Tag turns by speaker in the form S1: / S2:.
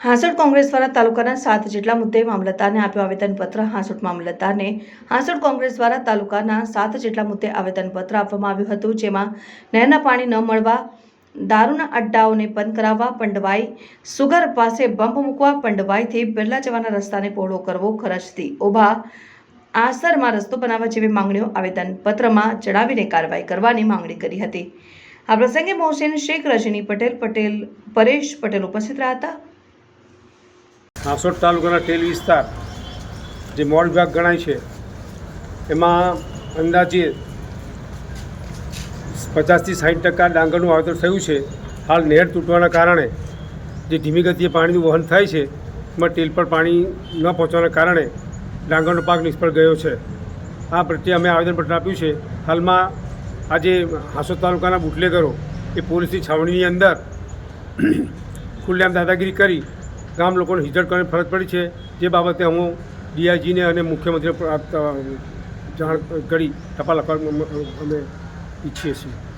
S1: હાંસોટ કોંગ્રેસ દ્વારા તાલુકાના સાત જેટલા મુદ્દે મામલતદારને આપ્યો આવેદનપત્ર. હાંસોટ મામલતદારને હાંસોટ કોંગ્રેસ દ્વારા તાલુકાના સાત જેટલા મુદ્દે આવેદનપત્ર આપવામાં આવ્યું હતું, જેમાં નહેરના પાણી ન મળવા, દારૂના અડ્ડાઓને બંધ કરાવવા, પંડવાઈ સુગર પાસે બંપ મૂકવા, પંડવાઈથી બિરલા જવાના રસ્તાને પહોળો કરવો, ખરચથી ઊભા આસરમાં રસ્તો બનાવવા જેવી માંગણીઓ આવેદનપત્રમાં જણાવીને કાર્યવાહી કરવાની માંગણી કરી હતી. આ પ્રસંગે મોહસિન શેખ, રજની પટેલ પટેલ, પરેશ પટેલ ઉપસ્થિત રહ્યા હતા.
S2: હાંસોટ તાલુકાના ટેલ વિસ્તાર, જે મોડ વિભાગ ગણાય છે, એમાં અંદાજે પચાસથી સાઠ ટકા ડાંગરનું વાવેતર થયું છે. હાલ નહેર તૂટવાના કારણે, જે ધીમી ગતિએ પાણીનું વહન થાય છે, એમાં ટેલ પર પાણી ન પહોંચવાના કારણે ડાંગરનો પાક નિષ્ફળ ગયો છે. આ પ્રત્યે અમે આવેદનપત્ર આપ્યું છે. હાલમાં આજે હાંસોદ તાલુકાના બુટલેગરો એ પોલીસની છાવણીની અંદર ખુલ્લેઆમ દાદાગીરી કરી ગામ લોકોને હિજરત કરવાની ફરજ પડી છે. જે બાબતે હું ડીઆઈજીને અને મુખ્યમંત્રીને જાણ કરી ટપાલ અમે ઈચ્છીએ છીએ.